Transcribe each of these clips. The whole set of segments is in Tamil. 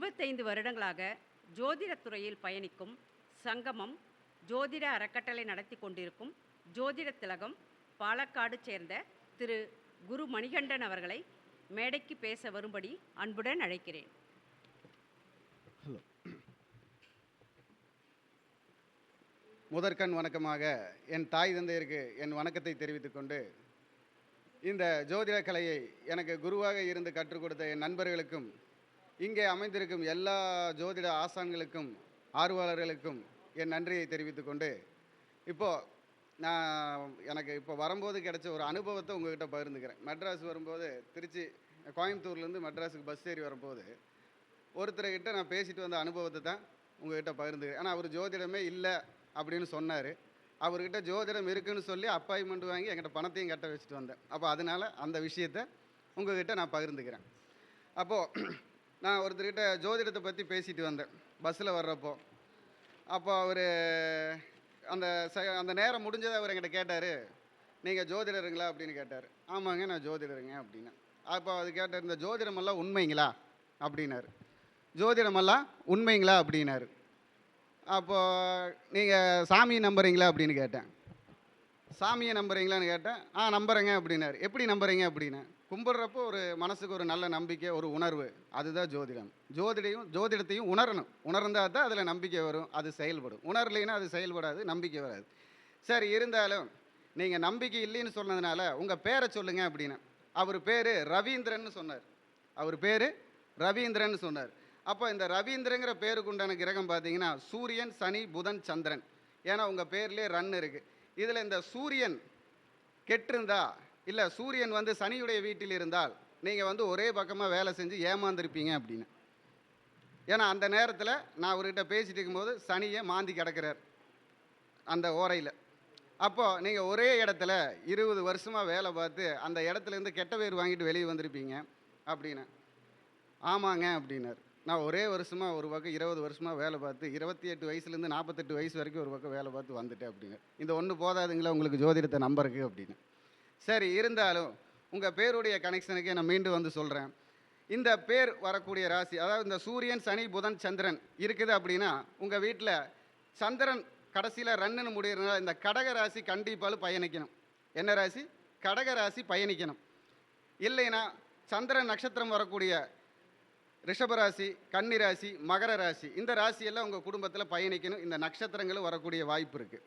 இருபத்தைந்து வருடங்களாக ஜோதிடத்துறையில் பயணிக்கும் சங்கமம் ஜோதிட அறக்கட்டளை நடத்தி கொண்டிருக்கும் ஜோதிட திலகம் பாலக்காடு சேர்ந்த திரு. குரு மணிகண்டன் அவர்களை மேடைக்கு பேச வரும்படி அன்புடன் அழைக்கிறேன். முதற்கண் வணக்கமாக என் தாய் தந்தையருக்கு என் வணக்கத்தை தெரிவித்துக் கொண்டு இந்த ஜோதிட கலையை எனக்கு குருவாக இருந்து கற்றுக் கொடுத்த என் நண்பர்களுக்கும் இங்கே அமைந்திருக்கும் எல்லா ஜோதிட ஆசான்களுக்கும் ஆர்வலர்களுக்கும் என் நன்றியை தெரிவித்துக்கொண்டு இப்போது நான் எனக்கு இப்போ வரும்போது கிடைச்ச ஒரு அனுபவத்தை உங்ககிட்ட பகிர்ந்துக்கிறேன். மெட்ராஸ் வரும்போது திருச்சி கோயம்புத்தூர்லேருந்து மெட்ராஸுக்கு பஸ் ஏறி வரும்போது ஒருத்தர்கிட்ட நான் பேசிட்டு வந்த அனுபவத்தை தான் உங்கள்கிட்ட பகிர்ந்துக்கிறேன். ஆனால் அவர் ஜோதிடமே இல்லை அப்படின்னு சொன்னார். அவர்கிட்ட ஜோதிடம் இருக்குன்னு சொல்லி அப்பாயின்மெண்ட் வாங்கி என்கிட்ட பணத்தையும் கட்ட வச்சுட்டு வந்தேன். அப்போ அதனால் அந்த விஷயத்தை உங்கள்கிட்ட நான் பகிர்ந்துக்கிறேன். அப்போது நான் ஒருத்தர்கிட்ட ஜோதிடத்தை பற்றி பேசிட்டு வந்தேன். பஸ்ஸில் வர்றப்போ. அப்போ அவர் அந்த ச அந்த நேரம் முடிஞ்சதை அவர் என்கிட்ட கேட்டார். நீங்கள் ஜோதிடருங்களா? அப்படின்னு கேட்டார். ஆமாங்க நான் ஜோதிடருங்க அப்படின்னு. அப்போ அது கேட்டார் இந்த ஜோதிடமெல்லாம் உண்மைங்களா? அப்படின்னாரு. ஜோதிடமெல்லாம் உண்மைங்களா? அப்படின்னாரு. அப்போது நீங்கள் சாமியை நம்புறீங்களா? அப்படின்னு கேட்டேன். சாமியை நம்புறீங்களான்னு கேட்டேன். ஆ நம்புறேங்க அப்படின்னாரு. எப்படி நம்புறீங்க அப்படின்னு. கும்பிட்றப்போ ஒரு மனசுக்கு ஒரு நல்ல நம்பிக்கை ஒரு உணர்வு. அதுதான் ஜோதிடம். ஜோதிடையும் ஜோதிடத்தையும் உணரணும். உணர்ந்தால் தான் அதில் நம்பிக்கை வரும் அது செயல்படும். உணரலைன்னா அது செயல்படாது நம்பிக்கை வராது. சரி இருந்தாலும் நீங்கள் நம்பிக்கை இல்லைன்னு சொன்னதுனால உங்கள் பேரை சொல்லுங்க அப்படின்னு. அவர் பேர் ரவீந்திரன்னு சொன்னார். அவர் பேர் ரவீந்திரன் சொன்னார். அப்போ இந்த ரவீந்திரங்கிற பேருக்கு உண்டான கிரகம் பார்த்தீங்கன்னா சூரியன் சனி புதன் சந்திரன். ஏன்னா உங்கள் பேர்லேயே ரன் இருக்குது இதில் இந்த சூரியன் கெட்டிருந்தா இல்லை சூரியன் வந்து சனியுடைய வீட்டில் இருந்தால் நீங்கள் வந்து ஒரே பக்கமாக வேலை செஞ்சு ஏமாந்துருப்பீங்க அப்படின்னு. ஏன்னா அந்த நேரத்தில் நான் அவர்கிட்ட பேசிட்டு இருக்கும்போது சனியை மாந்தி கிடக்கிறார் அந்த ஓரையில். அப்போது நீங்கள் ஒரே இடத்துல இருபது வருஷமாக வேலை பார்த்து அந்த இடத்துலேருந்து கெட்ட பேர் வாங்கிட்டு வெளியே வந்திருப்பீங்க அப்படின்னு. ஆமாங்க அப்படின்னார். நான் ஒரே வருஷமாக ஒரு பக்கம் இருபது வருஷமாக வேலை பார்த்து இருபத்தி எட்டு வயசுலேருந்து நாற்பத்தெட்டு வயசு வரைக்கும் ஒரு பக்கம் வேலை பார்த்து வந்துட்டேன் அப்படின்னு. இந்த ஒன்று போதாதுங்களா? உங்களுக்கு ஜோதிடத்தை நம்பருக்கு அப்படின்னு. சரி இருந்தாலும் உங்கள் பேருடைய கனெக்ஷனுக்கு நான் மீண்டும் வந்து சொல்கிறேன் இந்த பேர் வரக்கூடிய ராசி அதாவது இந்த சூரியன் சனி புதன் சந்திரன் இருக்குது அப்படின்னா உங்கள் வீட்டில் சந்திரன் கடைசியில் ரன்னுன்னு முடியறதுனால இந்த கடக ராசி கண்டிப்பாலும் பயணிக்கணும். என்ன ராசி? கடக ராசி பயணிக்கணும். இல்லைன்னா சந்திரன் நட்சத்திரம் வரக்கூடிய ரிஷபராசி கன்னிராசி மகர ராசி இந்த ராசியெல்லாம் உங்கள் குடும்பத்தில் பயணிக்கணும். இந்த நட்சத்திரங்களும் வரக்கூடிய வாய்ப்பு இருக்குது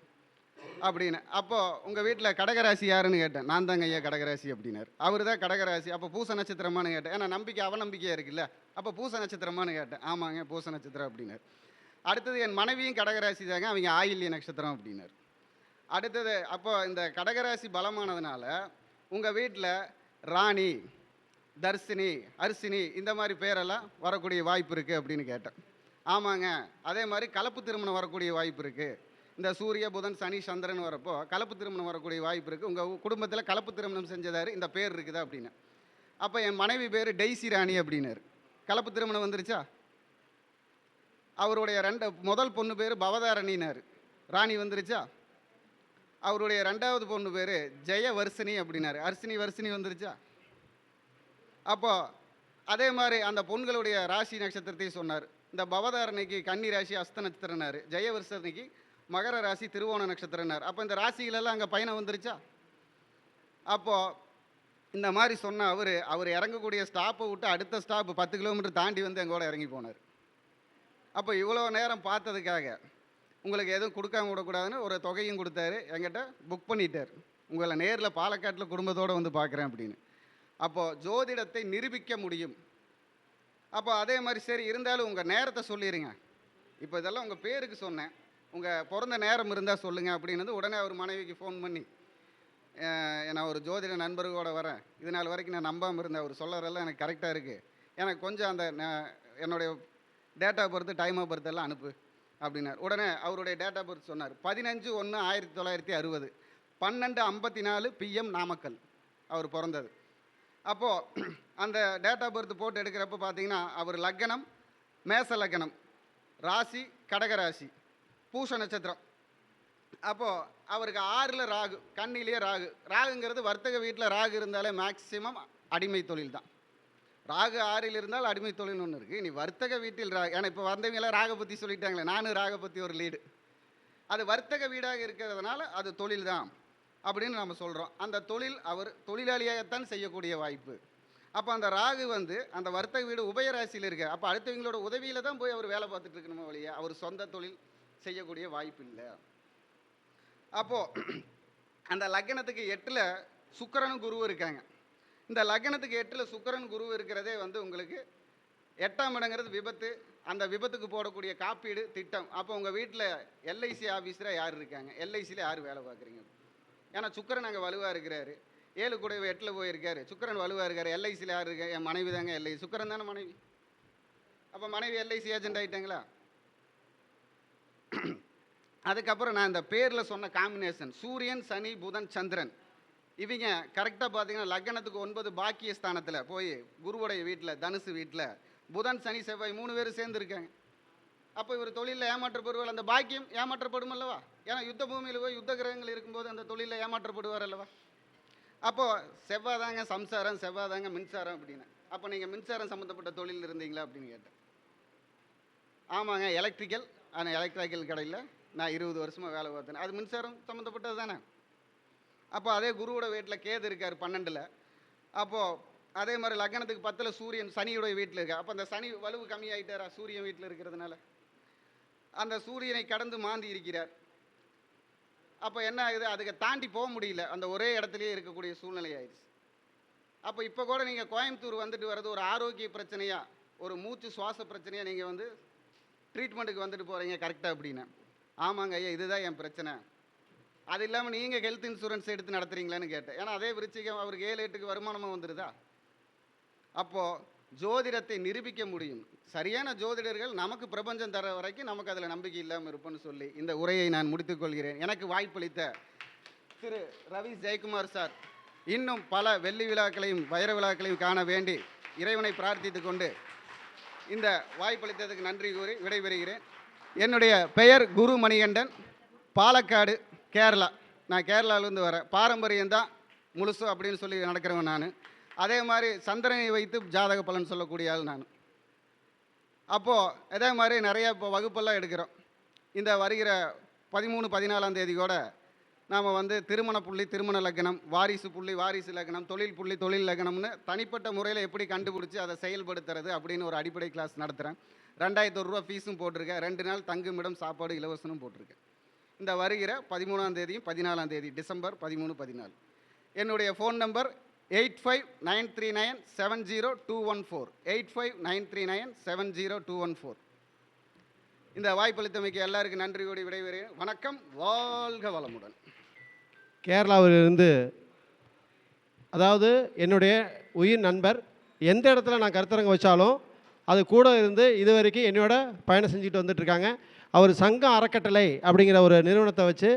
அப்படின்னு. அப்போது உங்கள் வீட்டில் கடகராசி யாருன்னு கேட்டேன். நான் தாங்க ஐயா கடகராசி அப்படின்னார். அவர் தான் கடகராசி அப்போ பூச நட்சத்திரமானு கேட்டேன். ஏன்னா நம்பிக்கை அவநம்பிக்கையாக இருக்குல்ல. அப்போ பூச நட்சத்திரமானு கேட்டேன். ஆமாங்க பூச நட்சத்திரம் அப்படின்னார். அடுத்தது என் மனைவியும் கடகராசி தாங்க. அவங்க ஆயில்ய நட்சத்திரம் அப்படின்னாரு. அடுத்தது அப்போ இந்த கடகராசி பலமானதுனால உங்கள் வீட்டில் ராணி தர்சினி அரிசினி இந்த மாதிரி பேரெல்லாம் வரக்கூடிய வாய்ப்பு இருக்குது அப்படின்னு கேட்டேன். ஆமாங்க. அதே மாதிரி கலப்பு திருமணம் வரக்கூடிய வாய்ப்பு இருக்குது இந்த சூரிய புதன் சனி சந்திரன் வரப்போ கலப்பு திருமணம் வரக்கூடிய வாய்ப்பு இருக்குது உங்கள் குடும்பத்தில் கலப்பு திருமணம் செஞ்சதாரு இந்த பேர் இருக்குதா அப்படின்னு. அப்போ என் மனைவி பேர் டெய்சி ராணி அப்படின்னாரு. கலப்பு திருமணம் வந்துருச்சா? அவருடைய ரெண்டு முதல் பொண்ணு பேர் பவதாரணினார் ராணி வந்துருச்சா? அவருடைய ரெண்டாவது பொண்ணு பேர் ஜெயவர்சினி அப்படின்னாரு. அர்சினி வர்சினி வந்துருச்சா? அப்போது அதே மாதிரி அந்த பொண்களுடைய ராசி நட்சத்திரத்தையும் சொன்னார். இந்த பவதாரணிக்கு கன்னி ராசி அஸ்த நட்சத்திரனார் ஜெயவரிசனைக்கு மகர ராசி திருவோண நட்சத்திரனார் அப்போ இந்த ராசிகளெல்லாம் அங்கே பயணம் வந்துருச்சா? அப்போது இந்த மாதிரி சொன்ன அவர் அவர் இறங்கக்கூடிய ஸ்டாப்பை விட்டு அடுத்த ஸ்டாப் பத்து கிலோமீட்டர் தாண்டி வந்து எங்கூட இறங்கி போனார். அப்போ இவ்வளோ நேரம் பார்த்ததுக்காக உங்களுக்கு எதுவும் கொடுக்காம விடக்கூடாதுன்னு ஒரு தொகையும் கொடுத்தாரு. என்கிட்ட புக் பண்ணிட்டார். உங்களை நேரில் பாலக்காட்டில் குடும்பத்தோடு வந்து பார்க்குறேன் அப்படின்னு. அப்போது ஜோதிடத்தை நிரூபிக்க முடியும். அப்போ அதே மாதிரி சரி இருந்தாலும் உங்கள் நேரத்தை சொல்லிடுங்க இப்போ இதெல்லாம் உங்கள் பேருக்கு சொன்னேன். உங்கள் பிறந்த நேரம் இருந்தால் சொல்லுங்கள் அப்படின்னது உடனே அவர் மனைவிக்கு ஃபோன் பண்ணி நான் ஒரு ஜோதிட நண்பர்களோட வரேன். இது நாள் வரைக்கும் நான் நம்பாமல் இருந்தேன். அவர் சொல்லறதெல்லாம் எனக்கு கரெக்டாக இருக்குது எனக்கு கொஞ்சம் அந்த என்னுடைய date of birth time of birth எல்லாம் அனுப்பு அப்படின்னார். உடனே அவருடைய டேட் ஆஃப் பர்த் சொன்னார். பதினஞ்சு ஒன்று ஆயிரத்தி தொள்ளாயிரத்தி அறுபது. பன்னெண்டு ஐம்பத்தி நாலு பிஎம் நாமக்கல். அவர் பிறந்தது. அப்போது அந்த டேட் ஆஃப் பர்த் போட்டு எடுக்கிறப்ப பார்த்தீங்கன்னா அவர் லக்னம் மேச லக்னம் ராசி கடக ராசி பூச நட்சத்திரம். அப்போது அவருக்கு ஆறில் ராகு கண்ணிலேயே ராகு. ராகுங்கிறது வர்த்தக வீட்டில் ராகு இருந்தாலே மேக்சிமம் அடிமை தொழில் தான். ராகு ஆறில் இருந்தால் அடிமை தொழில்னு ஒன்று இருக்குது இனி வர்த்தக வீட்டில் ராகு ஏன்னா இப்போ வந்தவங்களாம் ராக பற்றி சொல்லிட்டாங்களே நானும் ராக பற்றி ஒரு லீடு அது வர்த்தக வீடாக இருக்கிறதுனால அது தொழில் தான். அப்படின்னு நம்ம சொல்கிறோம் அந்த தொழில் அவர் தொழிலாளியாகத்தான் செய்யக்கூடிய வாய்ப்பு. அப்போ அந்த ராகு வந்து அந்த வர்த்தக வீடு உபயராசியில் இருக்க. அப்போ அடுத்தவங்களோட உதவியில் தான் போய் அவர் வேலை பார்த்துட்டு இருக்கணுமோ வழியே அவர் சொந்த தொழில் செய்யக்கூடிய வாய்ப்பு இல்லை. அப்போது அந்த லக்னத்துக்கு எட்டில் சுக்கரனும் குருவும் இருக்காங்க. இந்த லக்னத்துக்கு எட்டில் சுக்கரன் குரு இருக்கிறதே வந்து உங்களுக்கு எட்டாம் இடங்கிறது விபத்து. அந்த விபத்துக்கு போடக்கூடிய காப்பீடு திட்டம். அப்போ உங்கள் வீட்டில் எல்ஐசி ஆஃபீஸராக யார் இருக்காங்க? எல்ஐசியில் யார் வேலை பார்க்குறீங்க? ஏன்னா சுக்கிரன் அங்கே வலுவாக இருக்கிறாரு. ஏழு கூட எட்டில் போயிருக்காரு. சுக்கிரன் வலுவாக இருக்கார். எல்ஐசியில் யார் இருக்கா என் மனைவி தாங்க எல்ஐசி சுக்கிரன் தானே மனைவி? அப்போ மனைவி எல்ஐசி ஏஜென்ட் ஆகிட்டாங்களா அதுக்கப்புறம் நான் இந்த பேரில் சொன்ன காம்பினேஷன் சூரியன் சனி புதன் சந்திரன். இவங்க கரெக்டாக பார்த்தீங்கன்னா லக்னத்துக்கு ஒன்பது பாக்கிய ஸ்தானத்தில் போய் குருவுடைய வீட்டில் தனுசு வீட்டில் புதன் சனி செவ்வாய் மூணு பேர் சேர்ந்துருக்காங்க. அப்போ இவர் தொழிலில் ஏமாற்றப்படுவார். அந்த பாக்கியம் ஏமாற்றப்படும் அல்லவா ஏன்னா யுத்த பூமியில் போய் யுத்த கிரகங்கள் இருக்கும்போது அந்த தொழிலில் ஏமாற்றப்படுவார் அல்லவா அப்போது செவ்வாய் தாங்க சம்சாரம் செவ்வாய் தாங்க மின்சாரம் அப்படின்னு. அப்போ நீங்கள் மின்சாரம் சம்மந்தப்பட்ட தொழில் இருந்தீங்களா அப்படின்னு கேட்டேன். ஆமாங்க எலக்ட்ரிக்கல் ஆனால் எலக்ட்ரிக்கல் கடையில் நான் இருபது வருஷமாக வேலை பார்த்தேன். அது மின்சாரம் சம்மந்தப்பட்டது தானே? அப்போ அதே குருவோட வீட்டில் கேது இருக்கார் பன்னெண்டில். அப்போது அதே மாதிரி லக்னத்துக்கு பத்தில் சூரியன் சனியுடைய வீட்டில் இருக்கா. அப்போ அந்த சனி வலுவு கம்மியாயிட்டாரா சூரியன் வீட்டில் இருக்கிறதுனால? அந்த சூரியனை கடந்து மாந்தி இருக்கிறார். அப்போ என்ன ஆகுது? அதுக்கு தாண்டி போக முடியல. அந்த ஒரே இடத்துலையே இருக்கக்கூடிய சூழ்நிலை ஆயிடுச்சு. அப்போ இப்போ கூட நீங்கள் கோயம்புத்தூர் வந்துட்டு வர்றது ஒரு ஆரோக்கிய பிரச்சனையாக ஒரு மூச்சு சுவாச பிரச்சனையாக நீங்கள் வந்து ட்ரீட்மெண்ட்டுக்கு வந்துட்டு போகிறீங்க கரெக்டாக அப்படின்னு. ஆமாங்க ஐயா இதுதான் என் பிரச்சனை. அது இல்லாமல் நீங்கள் ஹெல்த் இன்சூரன்ஸ் எடுத்து நடத்துறீங்களான்னு கேட்டேன். ஏன்னா அதே விருச்சிகம் அவருக்கு ஏழு எட்டுக்கு வருமானமாக வந்துடுதா அப்போது ஜோதிடத்தை நிரூபிக்க முடியும். சரியான ஜோதிடர்கள் நமக்கு பிரபஞ்சம் தர வரைக்கும் நமக்கு அதில் நம்பிக்கை இல்லாமல் இருப்போன்னு சொல்லி இந்த உரையை நான் முடித்துக்கொள்கிறேன் எனக்கு வாய்ப்பளித்த திரு ரவி ஜெயக்குமார் சார் இன்னும் பல வெள்ளி விழாக்களையும் வைர விழாக்களையும் காண வேண்டி இறைவனை பிரார்த்தித்து கொண்டு இந்த வாய்ப்பளித்ததுக்கு நன்றி கூறி விடைபெறுகிறேன். என்னுடைய பெயர் குரு மணிகண்டன் பாலக்காடு கேரளா. நான் கேரளாவிலேருந்து வரேன். பாரம்பரியம் தான் முழுசு அப்படின்னு சொல்லி நடக்கிறவன் நான். அதே மாதிரி சந்திரனை வைத்து ஜாதக பலன் சொல்லக்கூடிய ஆள் நான். அப்போது அதே மாதிரி நிறைய இப்போ வகுப்பெல்லாம் எடுக்கிறோம். இந்த வருகிற பதிமூணு பதினாலாம் தேதி கூட நாம் வந்து திருமண புள்ளி திருமண லக்னம் வாரிசு புள்ளி வாரிசு லக்னம் தொழில் புள்ளி தொழில் லக்னம்னு தனிப்பட்ட முறையில் எப்படி கண்டுபிடிச்சி அதை செயல்படுத்துறது அப்படின்னு ஒரு அடிப்படை கிளாஸ் நடத்துகிறேன் ரெண்டாயிரத்து ரூபா ஃபீஸும் போட்டிருக்கேன். ரெண்டு நாள் தங்குமிடம் சாப்பாடு இலவசனும் போட்டிருக்கேன். இந்த வருகிற பதிமூணாம் தேதியும் பதினாலாம் தேதி டிசம்பர் பதிமூணு பதினாலு. என்னுடைய phone number eight five nine three nine seven zero two one four eight five nine three nine seven zero two one four இந்த வாய்ப்பளித்தமைக்கு எல்லாருக்கும் நன்றி கூடி விடைபெறுகிறேன். வணக்கம். வாழ்க வளமுடன். கேரளாவிலிருந்து அதாவது என்னுடைய உயிர் நண்பர் எந்த இடத்துல நான் கருத்தரங்க வச்சாலும் அது கூட இருந்து இது வரைக்கும் என்னோட பயணம் செஞ்சுட்டு வந்துட்டுருக்காங்க. அவர் சங்கம் அறக்கட்டளை அப்படிங்கிற ஒரு நிறுவனத்தை வச்சு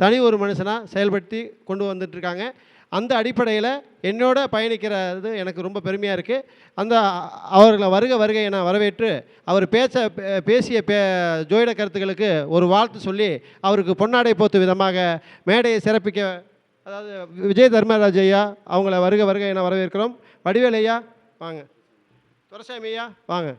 தனி ஒரு மனுஷனாக செயல்படுத்தி கொண்டு வந்துட்டுருக்காங்க. அந்த அடிப்படையில் என்னோட பயணிக்கிறது எனக்கு ரொம்ப பெருமையாக இருக்குது அந்த அவர்களை வருக வருகை என வரவேற்று அவர் பேச பே- பேசிய பே ஜோயிட கருத்துக்களுக்கு ஒரு வாழ்த்து சொல்லி அவருக்கு பொன்னாடை போத்து விதமாக மேடையை சிறப்பிக்க அதாவது விஜய் தர்மராஜ் ஐயா அவங்கள வருக வருக என வரவேற்கிறோம். வடிவேல் ஐயா வாங்க. துரசாமி ஐயா வாங்க.